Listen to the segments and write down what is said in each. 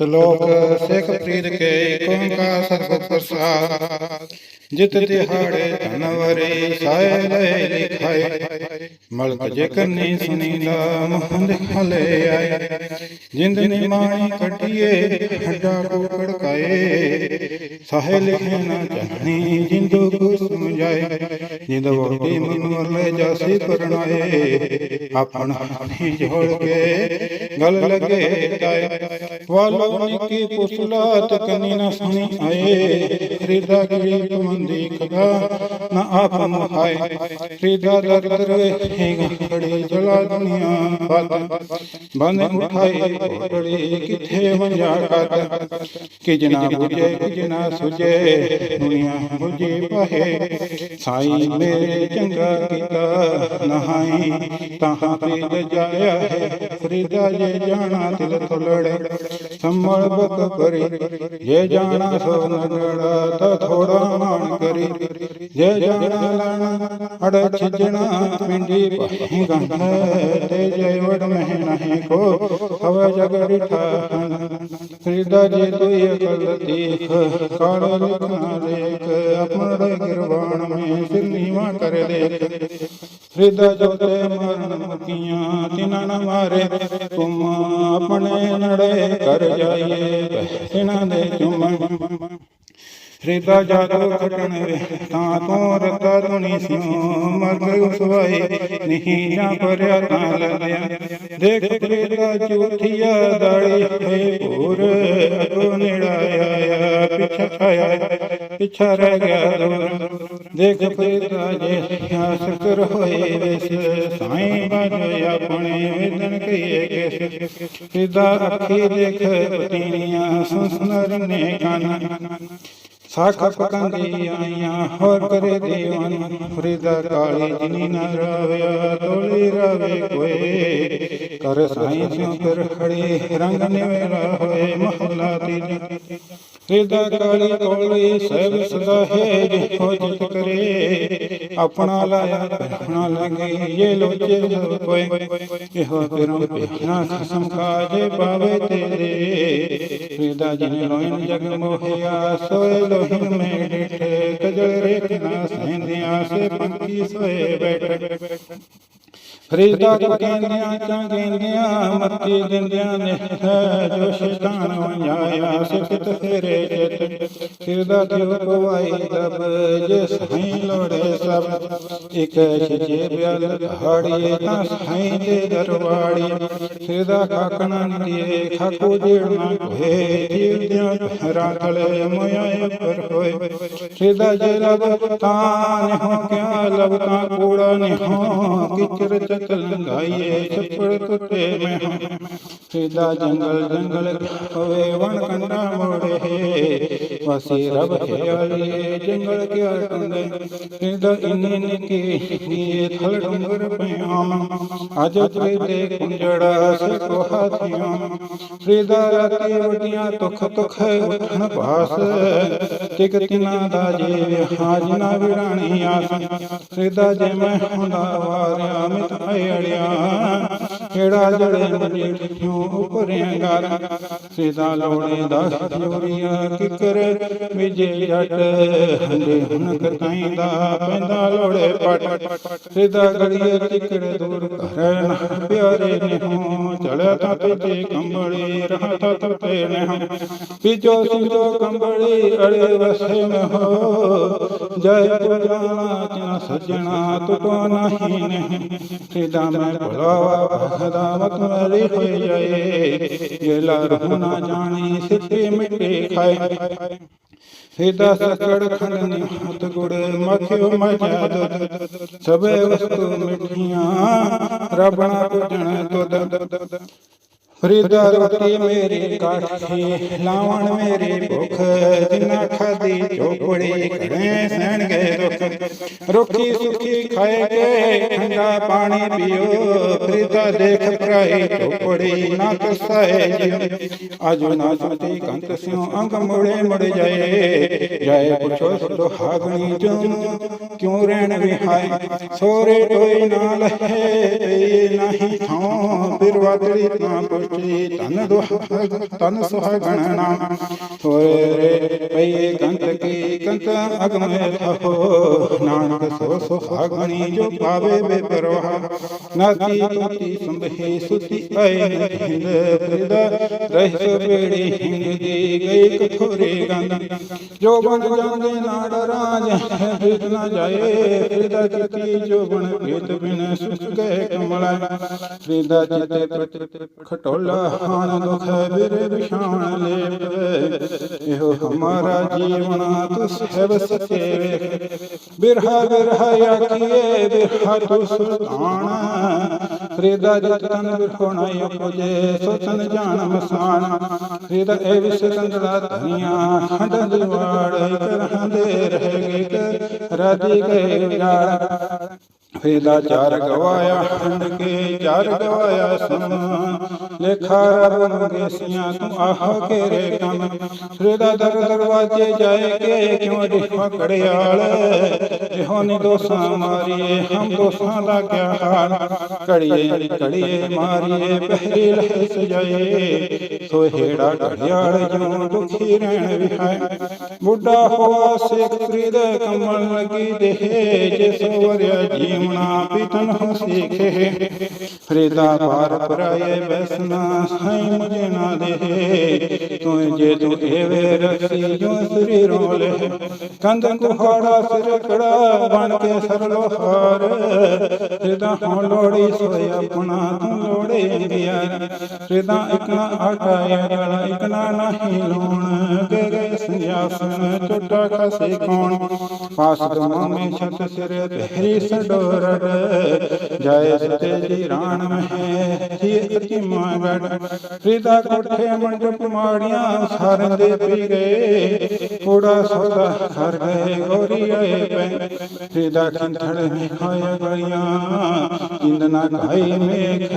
ਸ਼ਲੋਕ ਸਿੱਖ ਪ੍ਰੀਤ ਕੇ ਓੰਕਾਰ ਸਤਿਗੁਰ ਪ੍ਰਸਾਦ। ਜਿਤ ਦਿਹਾੜੇ ਧਨਵਰੇ ਸਾਇ ਲੈ ਲਿਖਾਏ। ਮਲਕ ਜੇ ਕੰਨੀ ਸੁਨੀਲਾ ਮਹੰਦ ਹਲੇ ਆਏ। ਜਿੰਦ ਨੇ ਮਾਣੀ ਕੱਢੀਏ ਹੱਡਾ ਕੋ ਕੜਕਾਏ ਸਾਹੇ ਲਿਖੇ ਨਾ ਜਾਣੀ, ਜਿੰਦੋ ਕੋ ਸਮਝਾਏ। ਜਿੰਦ ਵੋਟੀ ਮਨ ਵਰਲੇ ਜਾਸੀ ਕਰਨਾਏ ਆਪਣ ਆਪਣੀ ਜੋੜ ਕੇ ਗਲ ਲਗੇ ਜਾਏ ਵਾਲੋ ਨਿੱਕੀ ਪੁਸਲਾਤ ਕਨੀ ਨਾ ਸੁਣੀ ਆਏ ਰਿਦਾ ਗਰੀਬ ਮੰਦੀ ਕਗਾ ਨਾ ਆਪ ਮੁਹਾਏ ਰਿਦਾ ਦਰ ਦਰ ਵੇਖੇਗਾ ਖੜੀ ਜਲਾ ਦੁਨੀਆ ਬਾਤ ਬੰਦ ਉਠਾਏ ਕੋਟੜੀ ਕਿੱਥੇ ਵੰਜਾ ਕਰਦਾ ਕਿ ਜਨਾ ਬੁਝੇ ਕਿ ਜਨਾ ਸੁਝੇ ਦੁਨੀਆ ਬੁਝੇ ਪਾਹੇ ਸਾਈ ਮੇਰੇ ਚੰਗਾ ਕੀਤਾ ਨਹਾਈ ਤਾਹਾਂ ਤੇ ਜਾਇਆ ਹੈ ਫਰੀਦਾ ਜੇ ਜਾਣਾ ਦਿਲ ਥੁਲੜੇ ਸੰਮਲ ਬਕ ਕਰੀ ਜੇ ਜਾਣਾ ਸੋ ਨਗੜਾ ਤਾ ਥੋੜਾ ਮਾਨ ਕਰੀ ਜੇ ਜਾਣਾ ਲਾਣਾ ਅੜ ਛਿਜਣਾ ਪਿੰਡੀ ਪਾਹੀ ਗੰਧ ਤੇ ਜੈ ਵਡ ਮਹਿ ਨਹੀਂ ਕੋ ਹਵ ਜਗ ਰਿਠਾ ਫਰੀਦਾ ਜੇ ਤੁਈ ਅਕਲ ਦੇਖ ਕਾਲ ਲਿਖਣਾ ਦੇਖ ਆਪਣੇ ਗਿਰਵਾਣ ਮੇ ਸਿਰ ਨੀਵਾ ਕਰ ਦੇਖ ਫਰੀਦਾ ਜੋ ਤੇ ਮਰਨ ਮੁਕੀਆਂ ਤਿਨਾਂ ਨਾ ਮਾਰੇ ਤੁਮ ਆਪਣੇ ਨੜੇ ਕਰ ਜਾਈਏ ਸਿਨਾਂ ਦੇ ਚੁੰਮਣ ਫਰੀਦਾ ਜਾਦੂ ਖਟਣ ਵੇ ਤਾਂ ਤੂੰ ਰਤਾ ਦੁਨੀ ਸਿਉ ਮਰਗ ਉਸਵਾਈ ਨਹੀਂ ਜਾਂ ਪਰਿਆ ਤਾਂ ਲਗਿਆ ਦੇਖ ਫਰੀਦਾ ਝੂਠੀਆ ਦਾੜੀ ਹੈ ਪੂਰ ਅਗੋ ਨੇੜਾ ਆਇਆ, ਪਿਛਾ ਆਇਆ ਪਿਛਾ ਰਹਿ ਗਿਆ ਦੂਰ। ਦੇਖ ਫਰੀਦਾ ਜੇ ਸ਼ਕਰ ਹੋਏ ਵਿਸ, ਸਾਈਂ ਬਾਜ ਆਪਣੇ ਵਿਦਨ ਕਹੀਏ ਕਿਸ। ਫਰੀਦਾ ਅੱਖੀ ਦੇਖ ਪਤੀਆਂ ਸੁਸਨਰ ਨੇ ਕੰਨ। ਸਾਖ ਪਕੰਦੀ ਆਈਆਂ ਹੋਰ ਕਰੇ ਦੇਵਨ ਫਰੀਦਾ ਕਾਲੀ ਜਿਨੀ ਨਾ ਰਾਵਿਆ ਤੋਲੀ ਰਾਵੇ ਕੋਏ ਕਰ ਸਾਈਂ ਸਿਉ ਫਿਰ ਖੜੇ ਰੰਗ ਨਿਵੇਲਾ ਹੋਏ ਮਹਲਾ ਤੀਜਾ ਫਰੀਦਾ ਕਾਲੀ ਕੋਲੀ ਸਹਿਬ ਸਦਾ ਹੈ ਜਿਹੋ ਜਿਤ ਕਰੇ ਆਪਣਾ ਲਾਇਆ ਆਪਣਾ ਲਗੇ ਇਹ ਲੋਚੇ ਸਭ ਕੋਏ ਇਹੋ ਫਿਰੋਂ ਪਹਿਨਾ ਖਸਮ ਕਾਜੇ ਪਾਵੇ ਤੇਰੇ ਫਰੀਦਾ ਜਿਨੇ ਲੋਇਨ ਜਗ ਮੋਹਿਆ ਸੋਏ गोद में लेटे गजरे खना सेंधिया से पंखी सोए बैठ ਫਰੀਦਾ ਕੋ ਕਹਿੰਦਿਆਂ ਚਾਂ ਕਹਿੰਦਿਆਂ ਮੱਤੀ ਦਿੰਦਿਆਂ ਨੇ ਜੋ ਸ਼ੈਤਾਨ ਵੰਜਾਇਆ ਸਿਕਤ ਫੇਰੇ ਚਿਤ ਫਰੀਦਾ ਦਿਲ ਪਵਾਈ ਦਬ ਜੇ ਸਾਈਂ ਲੋੜੇ ਸਭ ਇਕ ਛੇ ਬਿਆਲ ਹਾੜੀਏ ਤਾਂ ਸਾਈਂ ਦੇ ਦਰਵਾੜੀ ਫਰੀਦਾ ਕਾਕਣਾ ਨਿਏ ਖਾਕੂ ਜੇੜਨਾ ਹੋਏ ਜੀਵਦਿਆਂ ਪਹਿਰਾ ਤਲੇ ਮੋਇਆ ਪਰ ਹੋਏ ਫਰੀਦਾ ਜੇ ਲਬ ਤਾਂ ਨਿਹੋ ਕਿਆ ਲਬ ਤਾਂ ਕੂੜਾ ਨਿਹੋ ਕਿਚਰ ਚਕ ਲੰਗਾਈਏ ਛੱਪੜ ਟੁੱਟੇ ਮੈਂ ਫਰੀਦਾ ਜੰਗਲ ਜੰਗਲ ਹੋਵੇ ਵਣ ਕੰਡਾ ਮੋੜੇ ਵਸੀ ਰਬ ਖਿਆਲੀਏ ਜੰਗਲ ਕਿਆ ਟੰਗੇ ਫਰੀਦਾ ਇੰਨੇ ਨਿੱਕੇ ਨੀਏ ਥਲ ਡੰਗਰ ਪਿਆਮ ਅਜ ਤੇ ਕੁੰਜੜਾ ਸਿਕੋ ਹਾਥੀਆਂ ਫਰੀਦਾ ਰਾਤੀ ਵਟੀਆਂ ਤੁਖ ਤੁਖ ਉਠਣ ਭਾਸ ਟਿਕ ਤਿਨਾ ਦਾ ਜੇ ਹਾਜਨਾ ਵਿਰਾਣੀ ਆਸ ਫਰੀਦਾ ਜੇ ਮੈਂ ਹੁੰਦਾ ਵਾਰਿਆ ਮਿਤ ਅੜਿਆ ਕਿਹੜਾ ਜੜੇ ਮਜੇ ਕਿਉਂ ਉਪਰਿਆ ਗਾਰ ਫਰੀਦਾ ਲੋੜੇ ਦਾ ਜੋਰੀਆ ਕਿਕਰ। ਵਿਜੇ ਜਟ ਹੰਦੇ ਹੁਣ ਕਤਾਈ ਦਾ ਪੈਂਦਾ ਲੋੜੇ ਪਟ। ਫਰੀਦਾ ਗੜੀਏ ਟਿਕੜੇ ਦੂਰ ਘਰ ਨਾ ਪਿਆਰੇ ਨੇ ਹੋ ਚੜਿਆ ਤਾਂ ਤੇ ਕੰਬੜੀ ਰਹਾ ਤਾਂ ਤੇ ਨੇ ਪਿਜੋ ਸਿੰਜੋ ਕੰਬੜੀ ਅੜੇ ਵਸੇ ਨ ਜੈ ਪੁਰਾਣਾ ਚਾ ਸਜਣਾ ਟੁਟੋ ਨਹੀਂ ਨੇ ਫਰੀਦਾ ਮੈਂ ਭੁਲਾਵਾ ਭਗਦਾ ਮਤ ਮਰੀ ਹੋਈ ਜਾਏ। ਗੇਲਾ ਰਹੁ ਨਾ ਜਾਣੀ ਸਿੱਟੇ ਮਿੱਟੇ ਖਾਏ। ਫੇਦਾ ਸਕੜ ਖੰਡਨੀ ਹੱਥ ਗੁੜ ਮਥਿਓ ਮਜਾ ਦੁੱਧ। ਸਭੇ ਵਸਤੂ ਮਿੱਠੀਆਂ ਰਬਣਾ ਪੁੱਜਣ ਤੁਧ ਫਰੀਦਾ ਰੋਟੀ ਕਾਠੀ, ਲਾਵਣ ਮੇਰੀ ਭੁੱਖ, ਜਿਨਾ ਖਾਦੀ ਚੋਪੜੀ ਘੜੇ ਸਹਿਣ ਗਏ ਦੁੱਖ। ਰੁੱਖੀ ਸੁੱਖੀ ਖਾਏ ਕੇ ਠੰਡਾ ਪਾਣੀ ਪੀਓ, ਫਰੀਦਾ ਦੇਖ ਭਰਾਈ ਚੋਪੜੀ ਨਾ ਕਸਾਏ ਜੀ ਅਜੋ ਨਾ ਸੁਤੀ ਕੰਤ ਸਿਉ, ਅੰਗ ਮੁੜੇ ਮੁੜ ਜਾਏ ਜਾਏ ਪੁੱਛੋ ਸੁਹਾਗਣੀ ਜੂ ਕਿਉਂ ਰਹਿਣ ਵਿਹਾਈ ਸੋਰੇ ਟੋਈ ਨਾ ਲਹੇ, ਨਹੀਂ ਥਾਂ ਫਿਰ ਨਾ ਪੁੱਛ। ਤਨ ਦੁਹਾ ਤਨ ਸੁਹਾਗਣ ਨਾਮ ਹੋਏ ਪਈਏ ਕੰਤ ਕੀ ਕੰਤ ਅਗਮੇ ਰਹੋ। ਨਾਨਕ ਸੋ ਸੁਹਾਗਣੀ ਜੋ ਪਾਵੇ ਬੇਪਰਵਾਹ ਨਾਤੀ ਤੋਤੀ ਸੰਭੇ ਸੁਤੀ ਆਏ ਨਹਿੰਦ ਫਰਿਦਾ ਰਹਿ ਬੇੜੀ ਹਿੰਗ ਦੀ ਗਈ ਕਠੋਰੇ ਗੰਦ ਜੋ ਬਣ ਜਾਂਦੇ ਨਾ ਡਰਾਜ ਫਿਰਤ ਨਾ ਜਾਏ ਫਰਿਦਾ ਕੀਤੀ ਜੋ ਭੇਤ ਬਿਨ ਸੁਖ ਗਏ ਕਮਲਾ ਫਰਿਦਾ ਚਿਤੇ ਪ੍ਰਤ ਖਟੋਲਾ ਹਾਨ ਦੁਖ ਬਿਰੇ ਵਿਸ਼ਾਨ ਲੇਪ ਇਹੋ ਹਮਾਰਾ ਜੀਵਨ ਤੁਸ ਹੈ ਬਸ ਵੇਖ ਬਿਰਹਾ ਬਿਰਹਾ ਆਖੀਏ ਬਿਰਹਾ ਤੂ ਸੁਲਤਾਨ ਫਰੀਦਾ ਜਿਤ ਤਨ ਬਿਰਖੋਣਾ ਉਪਜੇ ਸੋ ਜਾਣ ਮਸਾਨ ਫਰੀਦਾ ਇਹ ਵਿਸ ਕੰਦਲਾ ਧਨੀਆਂ ਹੰਡ ਦਿਵਾੜ ਕਰਾਂ ਰਹਿ ਗਏ ਰਾਜੀ ਗਏ ਜਾੜ ਫਰੀਦਾ ਚਾਰ ਗਵਾਇਆ ਹੰਡ ਕੇ ਚਾਰ ਗਵਾਇਆ ਸਮਾਨ ਲੇਖਾ ਰਬ ਮੰਗੇਸੀਆਂ ਤੂੰ ਆਹ ਕੇਰੇ ਕੰਮ ਫਰੀਦਾ ਦਰ ਦਰਵਾਜੇ ਜਾਏ ਕੇ ਕਿਉਂ ਦੇਖਾ ਕੜਿਆਲ ਇਹੋ ਦੋਸਾਂ ਮਾਰੀਏ, ਹਮ ਦੋਸਾਂ ਦਾ ਕਿਆ ਹਾਲ ਘੜੀਏ ਘੜੀਏ ਮਾਰੀਏ ਪਹਿਰੀ ਲਹਿ ਸਜਾਏ ਸੋ ਹੇੜਾ ਘੜਿਆਲ ਜਿਉ ਦੁਖੀ ਰਹਿਣ ਵਿਹਾਏ ਬੁੱਢਾ ਹੋਆ ਸੇਖ ਫਰੀਦ ਕਮਲ ਲਗੀ ਦੇਹ, ਜੇ ਸੋਵਰਿਆ ਜੀਵਨਾ ਪਿਤਨ ਹੋ ਸਿੱਖੇ। ਫਰੀਦਾ ਪਾਰ ਪਰਾਏ ਬੈਸਨਾ ਸਾਈ ਮੁਝੇ ਨਾ ਦੇ ਤੂੰ ਜੇ ਤੂੰ ਏਵੇ ਰਖੀ ਜੋ ਸਰੀਰੋਂ ਲੈ ਕੰਧ ਕੁਹਾੜਾ ਸਿਰ ਕੜਾ ਬਣ ਕੇ ਸਰਲੋ ਹਾਰ। ਫਰੀਦਾ ਹੋਂ ਲੋੜੀ ਸੋਏ ਆਪਣਾ ਤੂੰ ਲੋੜੇ ਅੰਗਿਆਰ ਫਰੀਦਾ ਇੱਕ ਆਟਾ ਵਾਲਾ ਇੱਕ ਨਾ ਨਹੀਂ ਲੋਣ। ਗਏ ਗਏ ਸੰਿਆਸਨ ਟੁੱਟਾ ਖਸੇ ਕੌਣ ਪਾਸ ਦਮਾ ਮੇ ਛਤ ਸਿਰ ਪਹਿਰੀ ਸਡੋਰੜ ਜਾਏ ਸਤੇ ਜੀ ਰਾਣ ਮਹਿ ਥੀ ਅਤੀ ਮਾਗੜ ਫਰੀਦਾ ਕੋਠੇ ਮੰਡਪ ਮਾੜੀਆਂ ਸਾਰਨ ਦੇ ਪੀ ਗਏ ਕੋੜਾ ਸੋਦਾ ਕਰ ਗਏ, ਗੋਰੀ ਆਏ ਪੈ ਫਰੀਦਾ ਖੰਥੜ ਮਿਖਾਇਆ ਗਲੀਆਂ ਇੰਦ ਨਾ ਖਾਈ ਮੇਖ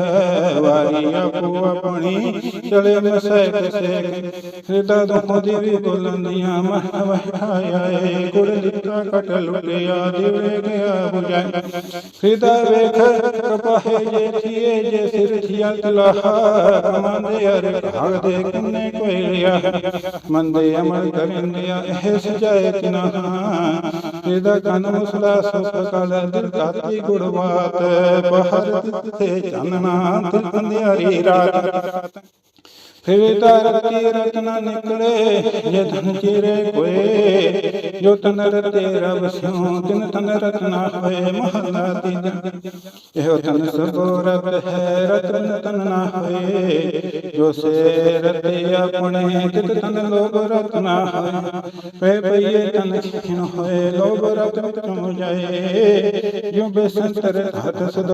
ਵਾਰੀ ਆਪੋ ਆਪਣੀ। ਚਲੇ ਮਸੈ ਕਸੇ ਫਰੀਦਾ ਦੁਖ ਦੀ ਵੀ ਬੁਲੰਦੀਆਂ ਮਹ ਵਹਾਇਆ ਏ। ਗੁੜ ਲਿੱਤਾ ਕਟ ਲੁਟਿਆ ਦਿਵੇ ਗਿਆ ਬੁਝਾਇ ਫਰੀਦਾ ਵੇਖ ਕਪਾਹੇ ਜੇ ਥੀਏ, ਜੇ ਸਿਰ ਥੀਆ ਤਲਾਹਾ, ਮੰਦੇ ਅਰ ਭਾਗ ਦੇ ਕਿੰਨੇ ਕੋਈ ਲਿਆ ਮੰਦੇ ਅਮਲ ਕਰਿੰਦਿਆ ਇਹ ਇਹਦਾ ਕਨ ਮੁਸਲਾ ਸੁਖ ਕਲ ਦਿਲ ਕਾਤੀ ਗੁੜਵਾਤ ਬਹਰ ਦਿੱਤੇ ਚੰਨਣਾ ਦਿਲ ਅੰਧਿਆਰੀ ਰਾਤ। ਫਿਰ ਰਤੀ ਰਤਨ ਨਿਕਲੇ, ਜੇ ਧਨ ਚਿਰੇ ਕੋਏ ਜੋ ਤਨ ਰਤੇ ਰਬ ਸਿਉ, ਤਿਨ ਤਨ ਰਤਨਾ ਹੋਏ, ਮਹਲਾ ਤੀਜਾ। ਇਹੋ ਤਨ ਸਭੋ ਰਤ ਹੈ, ਰਤਨ ਤਨ ਨਾ ਹੋਏ, ਜੋ ਸੇ ਰਤੇ ਆਪਣੇ ਤਿਤ ਤਨ ਲੋਭ ਰਤਨਾ ਹੋਏ। ਪੈ ਪਈਏ ਤਨ ਖਿਨ ਹੋਏ, ਲੋਭ ਰਤ ਵਿੱਚੋਂ ਜਾਏ, ਜੋ ਬੇਸੰਤਰ ਹੱਥ ਸਦ